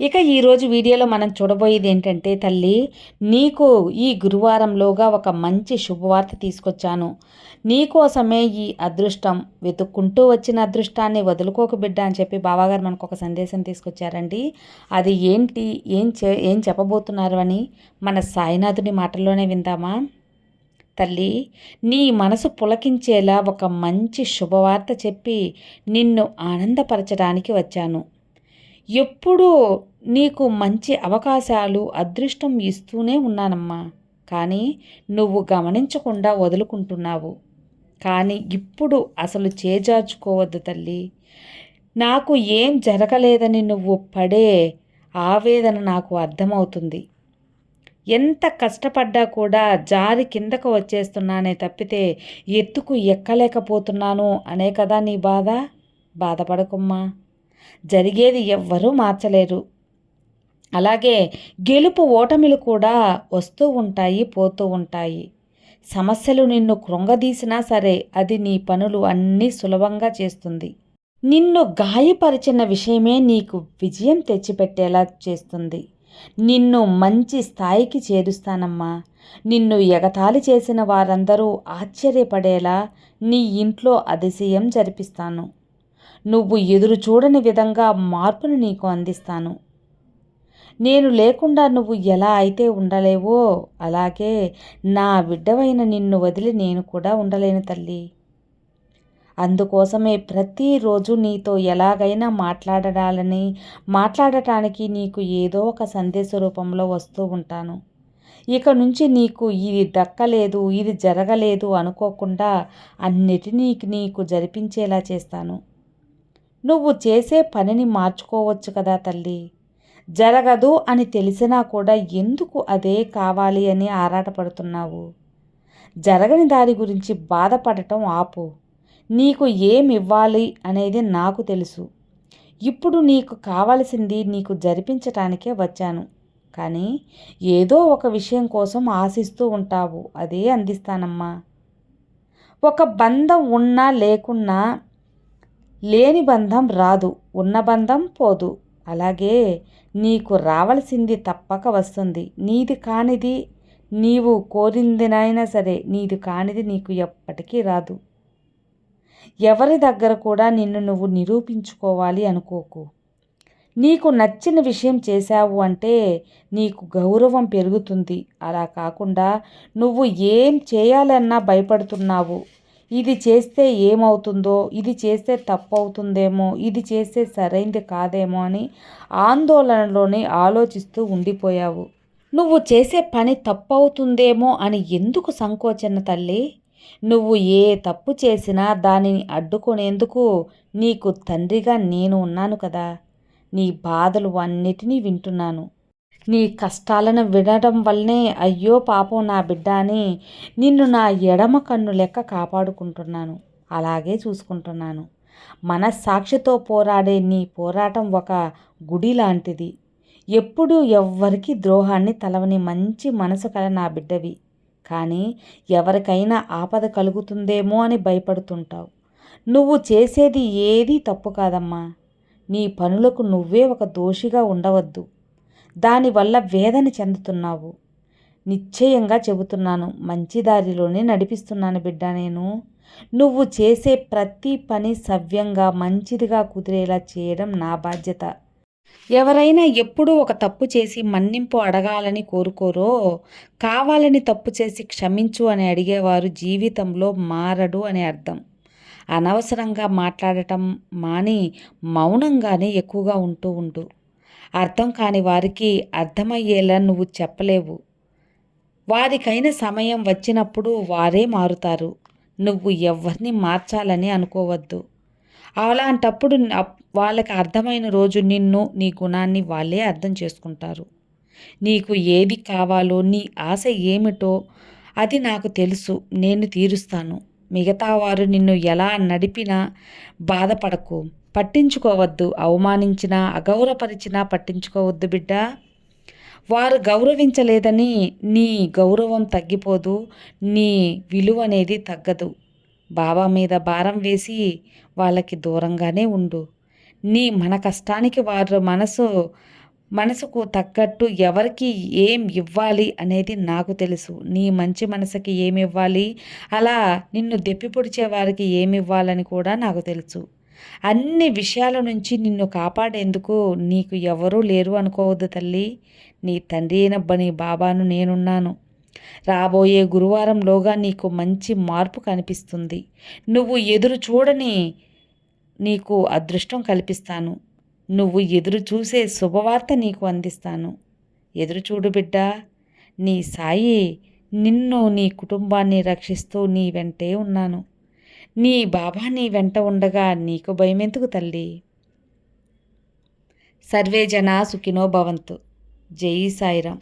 ఇక ఈరోజు వీడియోలో మనం చూడబోయేది ఏంటంటే తల్లి నీకు ఈ గురువారంలోగా ఒక మంచి శుభవార్త తీసుకొచ్చాను. నీకోసమే ఈ అదృష్టం. వెతుక్కుంటూ వచ్చిన అదృష్టాన్ని వదులుకోక బిడ్డ అని చెప్పి బావాగారు మనకు ఒక సందేశం తీసుకొచ్చారండి. అది ఏంటి? ఏం చె ఏం చెప్పబోతున్నారు అని మన సాయినాథుని మాటల్లోనే విందామా? తల్లి నీ మనసు పులకించేలా ఒక మంచి శుభవార్త చెప్పి నిన్ను ఆనందపరచడానికి వచ్చాను. ఎప్పుడూ నీకు మంచి అవకాశాలు అదృష్టం ఇస్తూనే ఉన్నానమ్మా. కానీ నువ్వు గమనించకుండా వదులుకుంటున్నావు. కానీ ఇప్పుడు అసలు చేజార్చుకోవద్దు తల్లి. నాకు ఏం జరగలేదని నువ్వు పడే ఆవేదన నాకు అర్థమవుతుంది. ఎంత కష్టపడ్డా కూడా జారి కిందకు వచ్చేస్తున్నానే తప్పితే ఎత్తుకు ఎక్కలేకపోతున్నాను అనే కదా నీ బాధ? బాధపడకుమ్మా. జరిగేది ఎవ్వరూ మార్చలేరు. అలాగే గెలుపు ఓటమిలు కూడా వస్తూ ఉంటాయి పోతూ ఉంటాయి. సమస్యలు నిన్ను కృంగదీసినా సరే అది నీ పనులు అన్నీ సులభంగా చేస్తుంది. నిన్ను గాయపరిచిన విషయమే నీకు విజయం తెచ్చిపెట్టేలా చేస్తుంది. నిన్ను మంచి స్థాయికి చేరుస్తానమ్మా. నిన్ను ఎగతాళి చేసిన వారందరూ ఆశ్చర్యపడేలా నీ ఇంట్లో అతిశయం జరిపిస్తాను. నువ్వు ఎదురు చూడని విధంగా మార్పును నీకు అందిస్తాను. నేను లేకుండా నువ్వు ఎలా అయితే ఉండలేవో అలాగే నా బిడ్డవైన నిన్ను వదిలి నేను కూడా ఉండలేను తల్లి. అందుకోసమే ప్రతిరోజు నీతో ఎలాగైనా మాట్లాడాలని మాట్లాడటానికి నీకు ఏదో ఒక సందేశ రూపంలో వస్తూ ఉంటాను. ఇక నుంచి నీకు ఇది దక్కలేదు ఇది జరగలేదు అనుకోకుండా అన్నిటినీ నీకు జరిపించేలా చేస్తాను. నువ్వు చేసే పనిని మార్చుకోవచ్చు కదా తల్లి. జరగదు అని తెలిసినా కూడా ఎందుకు అదే కావాలి అని ఆరాటపడుతున్నావు? జరగని దాని గురించి బాధపడటం ఆపు. నీకు ఏమి ఇవ్వాలి అనేది నాకు తెలుసు. ఇప్పుడు నీకు కావలసింది నీకు జరిపించటానికే వచ్చాను. కానీ ఏదో ఒక విషయం కోసం ఆశిస్తూ ఉంటావు. అదే అందిస్తానమ్మా. ఒక బంధం ఉన్నా లేకున్నా లేని బంధం రాదు ఉన్న బంధం పోదు. అలాగే నీకు రావలసింది తప్పక వస్తుంది. నీది కానిది నీవు కోరిందినైనా సరే నీది కానిది నీకు ఎప్పటికీ రాదు. ఎవరి దగ్గర కూడా నిన్ను నువ్వు నిరూపించుకోవాలి అనుకోకు. నీకు నచ్చిన విషయం చేశావు అంటే నీకు గౌరవం పెరుగుతుంది. అలా కాకుండా నువ్వు ఏం చేయాలన్నా భయపడుతున్నావు. ఇది చేస్తే ఏమవుతుందో ఇది చేస్తే తప్పు అవుతుందేమో ఇది చేస్తే సరైంది కాదేమో అని ఆందోళనలోనే ఆలోచిస్తూ ఉండిపోయావు. నువ్వు చేసే పని తప్పు అవుతుందేమో అని ఎందుకు సంకోచన తల్లి? నువ్వు ఏ తప్పు చేసినా దానిని అడ్డుకునేందుకు నీకు తండ్రిగా నేను ఉన్నాను కదా. నీ బాధలు అన్నిటినీ వింటున్నాను. నీ కష్టాలను వినడం వల్లనే అయ్యో పాపం నా బిడ్డ అని నిన్ను నా ఎడమ కన్ను లెక్క కాపాడుకుంటున్నాను. అలాగే చూసుకుంటున్నాను. మనస్సాక్షితో పోరాడే నీ పోరాటం ఒక గుడి లాంటిది. ఎప్పుడూ ఎవ్వరికి ద్రోహాన్ని తలవని మంచి మనసు కల నా బిడ్డవి. కానీ ఎవరికైనా ఆపద కలుగుతుందేమో అని భయపడుతుంటావు. నువ్వు చేసేది ఏదీ తప్పు కాదమ్మా. నీ పనులకు నువ్వే ఒక దోషిగా ఉండవద్దు. దానివల్ల వేదన చెందుతున్నావు. నిశ్చయంగా చెబుతున్నాను మంచి దారిలోనే నడిపిస్తున్నాను బిడ్డ నేను. నువ్వు చేసే ప్రతి పని సవ్యంగా మంచిదిగా కుదిరేలా చేయడం నా బాధ్యత. ఎవరైనా ఎప్పుడూ ఒక తప్పు చేసి మన్నింపు అడగాలని కోరుకోరో కావాలని తప్పు చేసి క్షమించు అని అడిగేవారు జీవితంలో మారడు అని అర్థం. అనవసరంగా మాట్లాడటం మాని మౌనంగానే ఎక్కువగా ఉంటూ ఉంటూ అర్థం కాని వారికి అర్థమయ్యేలా నువ్వు చెప్పలేవు. వారికైన సమయం వచ్చినప్పుడు వారే మారుతారు. నువ్వు ఎవరిని మార్చాలని అనుకోవద్దు. అలాంటప్పుడు వాళ్ళకి అర్థమైన రోజు నిన్ను నీ గుణాన్ని వాళ్ళే అర్థం చేసుకుంటారు. నీకు ఏది కావాలో నీ ఆశ ఏమిటో అది నాకు తెలుసు. నేను తీరుస్తాను. మిగతా వారు నిన్ను ఎలా నడిపినా బాధపడకు. పట్టించుకోవద్దు అవమానించినా అగౌరవపరిచినా పట్టించుకోవద్దు బిడ్డ. వారు గౌరవించలేదని నీ గౌరవం తగ్గిపోదు నీ విలువ అనేది తగ్గదు. బాబా మీద భారం వేసి వాళ్ళకి దూరంగానే ఉండు. నీ మన కష్టానికి వారు మనసు మనసుకు తగ్గట్టు ఎవరికి ఏం ఇవ్వాలి అనేది నాకు తెలుసు. నీ మంచి మనసుకి ఏమి ఇవ్వాలి? అలా నిన్ను దెప్పిపొడిచే వారికి ఏమి ఇవ్వాలని కూడా నాకు తెలుసు. అన్ని విషయాల నుంచి నిన్ను కాపాడేందుకు నీకు ఎవరూ లేరు అనుకోవద్దు తల్లి. నీ తండ్రి అయినబ్బ నీ బాబాను నేనున్నాను. రాబోయే గురువారంలోగా నీకు మంచి మార్పు కనిపిస్తుంది. నువ్వు ఎదురు చూడని నీకు అదృష్టం కల్పిస్తాను. నువ్వు ఎదురు చూసే శుభవార్త నీకు అందిస్తాను. ఎదురు చూడు బిడ్డ నీ సాయి నిన్ను నీ కుటుంబాన్ని రక్షిస్తూ నీ వెంటే ఉన్నాను. నీ బాబా నీ వెంట ఉండగా నీకు భయమెందుకు తల్లి. సర్వే జనా సుఖినో భవంతు. జై సాయిరాం